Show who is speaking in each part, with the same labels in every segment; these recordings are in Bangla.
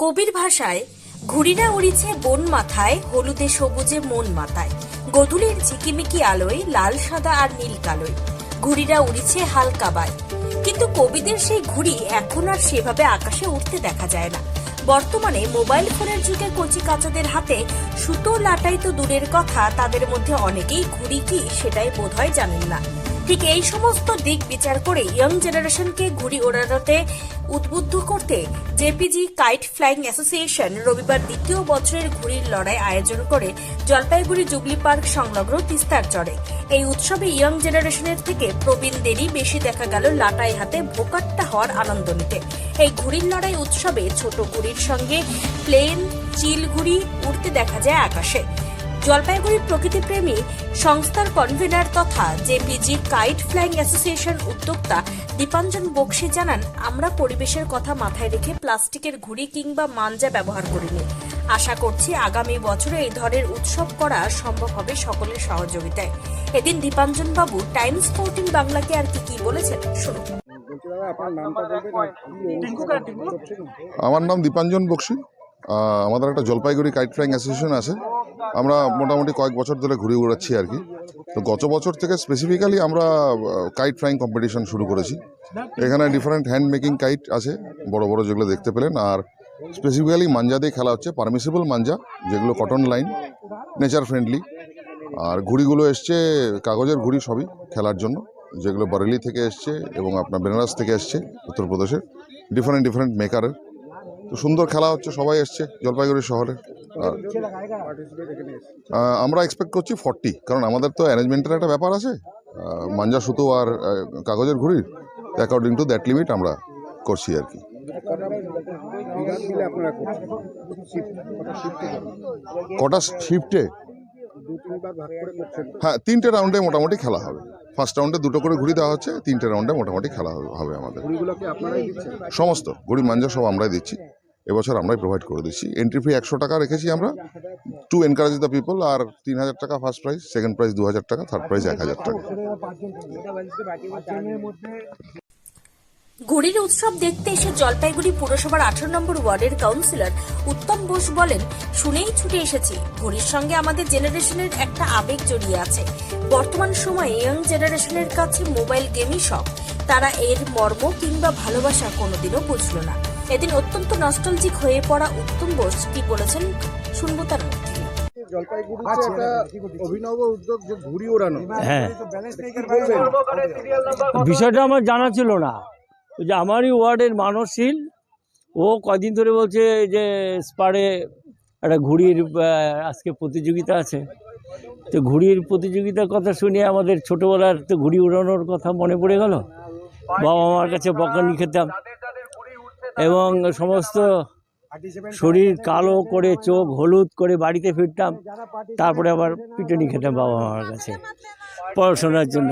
Speaker 1: কবির ভাষায় ঘুড়িরা উড়িছে বন মাথায়, হলুদে সবুজে মন মাথায়। গধূলির ঝিকিমিকি আলোয়, লাল সাদা আর নীল কালোয়। ঘুড়িরা উড়িছে হালকা বায়। কিন্তু কবিদের সেই ঘুড়ি এখন আর সেভাবে আকাশে উঠতে দেখা যায় না। বর্তমানে মোবাইল ফোনের যুগে কচি কাচাদের হাতে সুতো লাটাই তো দূরের কথা, তাদের মধ্যে অনেকেই ঘুড়ি কি সেটাই বোধহয় জানেন না। ঠিক এই সমস্ত দিক বিচার করে ইয়ং জেনারেশনকে ঘুড়ি ওড়ানোতে উদ্বুদ্ধ করতে জেপিজি কাইট ফ্লাইং অ্যাসোসিয়েশন রবিবার দ্বিতীয় বছরের ঘুড়ির লড়াই আয়োজন করে জলপাইগুড়ি জুবলি পার্ক সংলগ্ন তিস্তার চরে। এই উৎসবে ইয়ং জেনারেশনের থেকে প্রবীণ প্রবীণদেরই বেশি দেখা গেল লাটাই হাতে ভোকাট্টা হওয়ার আনন্দ নিতে। এই ঘুড়ির লড়াই উৎসবে ছোট ঘুড়ির সঙ্গে প্লেন চিল ঘুড়ি উড়তে দেখা যায় আকাশে। জলপাইগুড়ি প্রকৃতিপ্রেমী সংস্থার কনভেনার তথা জেপিজি কাইট ফ্লাইং অ্যাসোসিয়েশন উদ্যোক্তা দীপাঞ্জন বক্সি জানান, আমরা পরিবেশের কথা মাথায় রেখে প্লাস্টিকের ঘুড়ি কিংবা মাঞ্জা ব্যবহার করিনি। আশা করছি আগামী বছরে এই ধরনের উৎসব করা সম্ভব হবে সকলের সহযোগিতায়। এদিন দীপাঞ্জন বাবু টাইমস ফোরটিন বাংলাকে আর কি কি বলেছেন, শুনুন?
Speaker 2: আমার নাম দীপাঞ্জন বক্সি। আমাদের একটা জলপাইগুড়ি কাইট ফ্লাইং অ্যাসোসিয়েশন আছে। আমরা মোটামুটি কয়েক বছর ধরে ঘুরে উড়াচ্ছি আর কি। তো গত বছর থেকে স্পেসিফিক্যালি আমরা কাইট ফ্লাইং কম্পিটিশন শুরু করেছি। এখানে ডিফারেন্ট হ্যান্ড মেকিং কাইট আছে, বড় বড় যেগুলো দেখতে পেলেন। আর স্পেসিফিক্যালি মাঞ্জা দিয়ে খেলা হচ্ছে পারমিসিবল মাঞ্জা যেগুলো কটন লাইন নেচার ফ্রেন্ডলি আর ঘুড়িগুলো এসছে, কাগজের ঘুড়ি সবই খেলার জন্য, যেগুলো বারেলি থেকে এসছে এবং আপনার বেনারস থেকে এসছে, উত্তরপ্রদেশের। ডিফারেন্ট ডিফারেন্ট মেকারের তো সুন্দর খেলা হচ্ছে, সবাই এসছে জলপাইগুড়ি শহরে। আমরা এক্সপেক্ট করছি ফর্টি কারণ আমাদের তো অ্যারেঞ্জমেন্টের একটা ব্যাপার আছে। মাঞ্জা সুতো আর কাগজের ঘুড়ির অ্যাকর্ডিং টু দ্যাট লিমিট আমরা করছি আর কি।
Speaker 3: কটা শিফট?
Speaker 2: হ্যাঁ তিনটে রাউন্ডে মোটামুটি খেলা হবে। ফার্স্ট রাউন্ডে দুটো করে ঘুরি দেওয়া হচ্ছে তিনটে রাউন্ডে মোটামুটি খেলা হবে- আমাদের। সমস্ত ঘুড়ি মাঞ্জা সব আমরাই দিচ্ছি। এবছর আমরাই প্রোভাইড করে দিচ্ছি এন্ট্রি ফি একশো টাকা রেখেছি আমরা। টু এনকারেজ দ্য পিপল আর তিন হাজার টাকা ফার্স্ট প্রাইজ সেকেন্ড প্রাইজ দু হাজার টাকা থার্ড প্রাইজ এক হাজার টাকা।
Speaker 1: ঘুড়ির উৎসব দেখতে এসে জলপাইগুড়ি পুরসভার আঠারো নম্বর ওয়ার্ডের কাউন্সিলর উত্তম বোস বলেন, শুনেই ছুটে এসেছি। ঘুড়ির সঙ্গে আমাদের জেনারেশনের একটা আবেগ জড়িয়ে আছে। বর্তমান সময়ে ইয়ং জেনারেশনের কাছে মোবাইল গেমই সব তারা এর মর্ম কিংবা ভালোবাসা কোনোদিনও বুঝল না। এদিন অত্যন্ত নস্টালজিক হয়ে পড়া উত্তম বোস কি বলেছেন শুনব তার
Speaker 3: জলপাইগুড়িতে একটা অভিনব উদ্যোগ যে ঘুড়ি ওড়ানো।
Speaker 4: হ্যাঁ। বিষয়টা আমার জানা ছিল না। যে আমারই ওয়ার্ডের মানসশীল ও কয়দিন ধরে বলছে যে স্পারে একটা ঘুড়ির আজকে প্রতিযোগিতা আছে। তো ঘুড়ির প্রতিযোগিতার কথা শুনে আমাদের ছোটোবেলার তো ঘুড়ি উড়ানোর কথা মনে পড়ে গেল? বাবা মার কাছে বকানি খেতাম। এবং সমস্ত শরীর কালো করে চোখ হলুদ করে বাড়িতে ফিরতাম তারপরে আবার পিটনি খেতাম বাবা মার কাছে পড়াশোনার জন্য।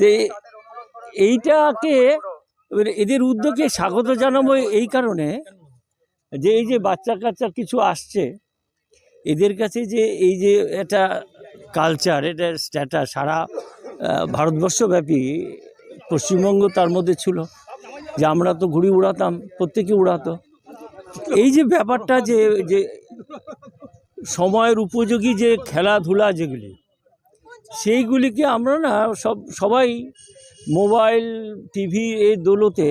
Speaker 4: যে এইটাকে এদের উদ্যোগে স্বাগত জানাব এই কারণে যে এই যে বাচ্চা কাচ্চা কিছু আসছে এদের কাছে যে এই যে এটা কালচার এটা স্ট্যাটাস সারা ভারতবর্ষব্যাপী পশ্চিমবঙ্গ তার মধ্যে ছিল। যে আমরা তো ঘুড়ি উড়াতাম প্রত্যেকে উড়াতো। এই যে ব্যাপারটা যে যে সময়ের উপযোগী যে খেলাধুলা যেগুলি, সেইগুলিকে আমরা না সব, সবাই মোবাইল, টিভি এই দৌলতে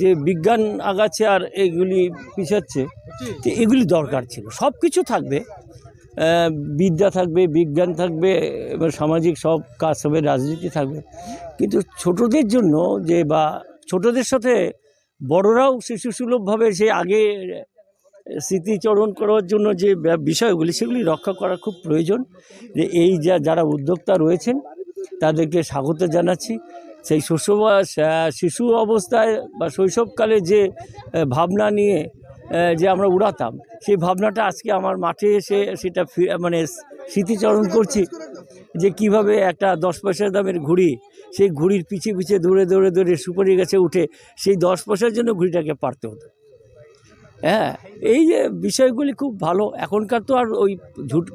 Speaker 4: যে বিজ্ঞান আগাচ্ছে আর এগুলি পিছাচ্ছে, তো এগুলি দরকার ছিল। সব কিছু থাকবে। বিদ্যা থাকবে, বিজ্ঞান থাকবে, এবার সামাজিক সব কাজ হবে রাজনীতি থাকবে। কিন্তু ছোটদের জন্য যে বা ছোটদের সাথে বড়রাও শিশুসুলভভাবে সে আগে স্মৃতিচরণ করার জন্য যে বিষয়গুলি, সেগুলি রক্ষা করা খুব প্রয়োজন। যে এই যা যারা উদ্যোক্তা রয়েছেন, তাদেরকে স্বাগত জানাচ্ছি। সেই শৈশব শিশু অবস্থায় বা শৈশবকালে যে ভাবনা নিয়ে যে আমরা উড়াতাম, সেই ভাবনাটা আজকে আমার মাঠে এসে সেটা মানে স্মৃতিচরণ করছি যে কীভাবে একটা দশ পয়সা দামের ঘুড়ি সেই ঘুড়ির পিছে পিছে দৌড়ে দৌড়ে দৌড়ে সুপারি গাছে উঠে সেই দশ পয়সার জন্য ঘুড়িটাকে পারতে হতো। হ্যাঁ এই যে বিষয়গুলি খুব ভালো, এখনকার তো আর ওই ঝুট,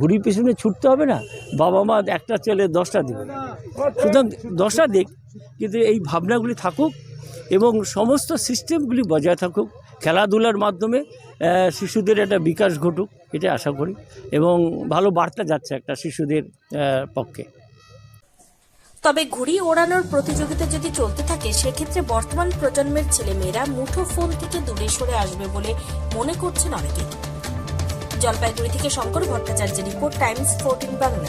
Speaker 4: ঘুড়ির পেছনে ছুটতে হবে না, বাবা মা একটা ছেলে দশটা দিবে সুতরাং দশটা দিক, কিন্তু এই ভাবনাগুলি থাকুক এবং সমস্ত সিস্টেমগুলি বজায় থাকুক, খেলাধুলার মাধ্যমে শিশুদের একটা বিকাশ ঘটুক এটা আশা করি এবং ভালো বার্তা যাচ্ছে একটা শিশুদের পক্ষে।
Speaker 1: তবে ঘুড়ি ওড়ানোর প্রতিযোগিতা যদি চলতে থাকে, সেক্ষেত্রে বর্তমান প্রজন্মের ছেলেমেয়েরা মুঠো ফোন থেকে দূরে সরে আসবে বলে মনে করছেন অনেকে। জলপাইগুড়ি থেকে শঙ্কর ভট্টাচার্যের রিপোর্ট টাইমস ফোরটিন বাংলা।